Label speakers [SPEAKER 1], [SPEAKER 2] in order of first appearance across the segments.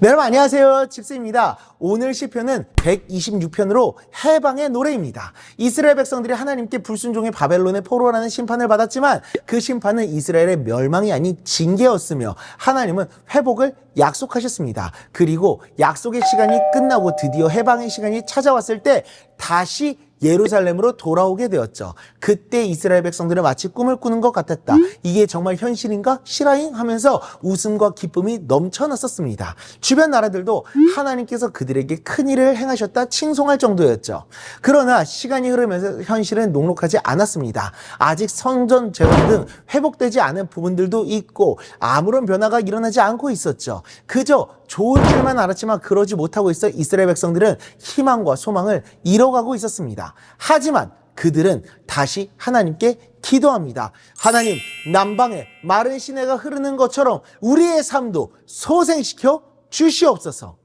[SPEAKER 1] 네, 여러분 안녕하세요. 집스입니다. 오늘 시편은 126편으로 해방의 노래입니다. 이스라엘 백성들이 하나님께 불순종의 바벨론의 포로라는 심판을 받았지만 그 심판은 이스라엘의 멸망이 아닌 징계였으며 하나님은 회복을 약속하셨습니다. 그리고 약속의 시간이 끝나고 드디어 해방의 시간이 찾아왔을 때 다시 예루살렘으로 돌아오게 되었죠. 그때 이스라엘 백성들은 마치 꿈을 꾸는 것 같았다. 이게 정말 현실인가? 실화잉? 하면서 웃음과 기쁨이 넘쳐났었습니다. 주변 나라들도 하나님께서 그들에게 큰 일을 행하셨다 칭송할 정도였죠. 그러나 시간이 흐르면서 현실은 녹록하지 않았습니다. 아직 성전 재건 등 회복되지 않은 부분들도 있고 아무런 변화가 일어나지 않고 있었죠. 그저 좋은 줄만 알았지만 그러지 못하고 있어 이스라엘 백성들은 희망과 소망을 잃어가고 있었습니다. 하지만 그들은 다시 하나님께 기도합니다. 하나님, 남방에 마른 시내가 흐르는 것처럼 우리의 삶도 소생시켜 주시옵소서.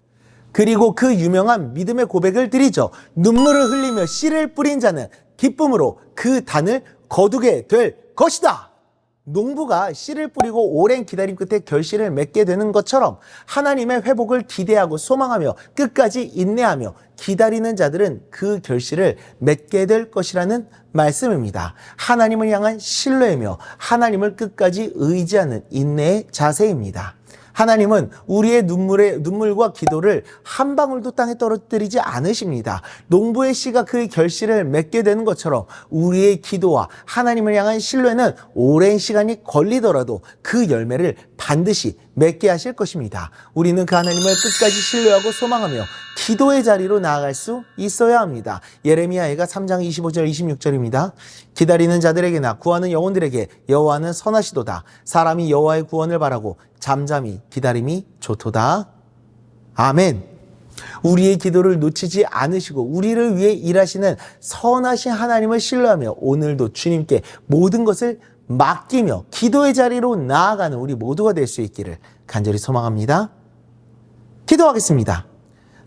[SPEAKER 1] 그리고 그 유명한 믿음의 고백을 드리죠. 눈물을 흘리며 씨를 뿌린 자는 기쁨으로 그 단을 거두게 될 것이다. 농부가 씨를 뿌리고 오랜 기다림 끝에 결실을 맺게 되는 것처럼 하나님의 회복을 기대하고 소망하며 끝까지 인내하며 기다리는 자들은 그 결실을 맺게 될 것이라는 말씀입니다. 하나님을 향한 신뢰이며 하나님을 끝까지 의지하는 인내의 자세입니다. 하나님은 우리의 눈물의 눈물과 기도를 한 방울도 땅에 떨어뜨리지 않으십니다. 농부의 씨가 그의 결실을 맺게 되는 것처럼 우리의 기도와 하나님을 향한 신뢰는 오랜 시간이 걸리더라도 그 열매를 반드시 맺게 하실 것입니다. 우리는 그 하나님을 끝까지 신뢰하고 소망하며 기도의 자리로 나아갈 수 있어야 합니다. 예레미야애가 3장 25절 26절입니다. 기다리는 자들에게나 구하는 영혼들에게 여호와는 선하시도다. 사람이 여호와의 구원을 바라고 잠잠히 기다림이 좋도다. 아멘. 우리의 기도를 놓치지 않으시고 우리를 위해 일하시는 선하신 하나님을 신뢰하며 오늘도 주님께 모든 것을 맡기며 기도의 자리로 나아가는 우리 모두가 될 수 있기를 간절히 소망합니다. 기도하겠습니다.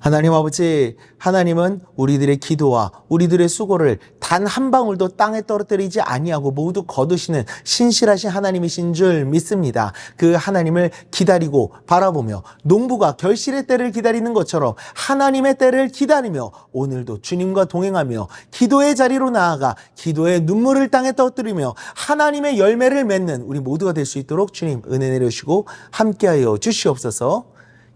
[SPEAKER 1] 하나님 아버지, 하나님은 우리들의 기도와 우리들의 수고를 단 한 방울도 땅에 떨어뜨리지 아니하고 모두 거두시는 신실하신 하나님이신 줄 믿습니다. 그 하나님을 기다리고 바라보며 농부가 결실의 때를 기다리는 것처럼 하나님의 때를 기다리며 오늘도 주님과 동행하며 기도의 자리로 나아가 기도의 눈물을 땅에 떠뜨리며 하나님의 열매를 맺는 우리 모두가 될 수 있도록 주님 은혜 내려주시고 함께하여 주시옵소서.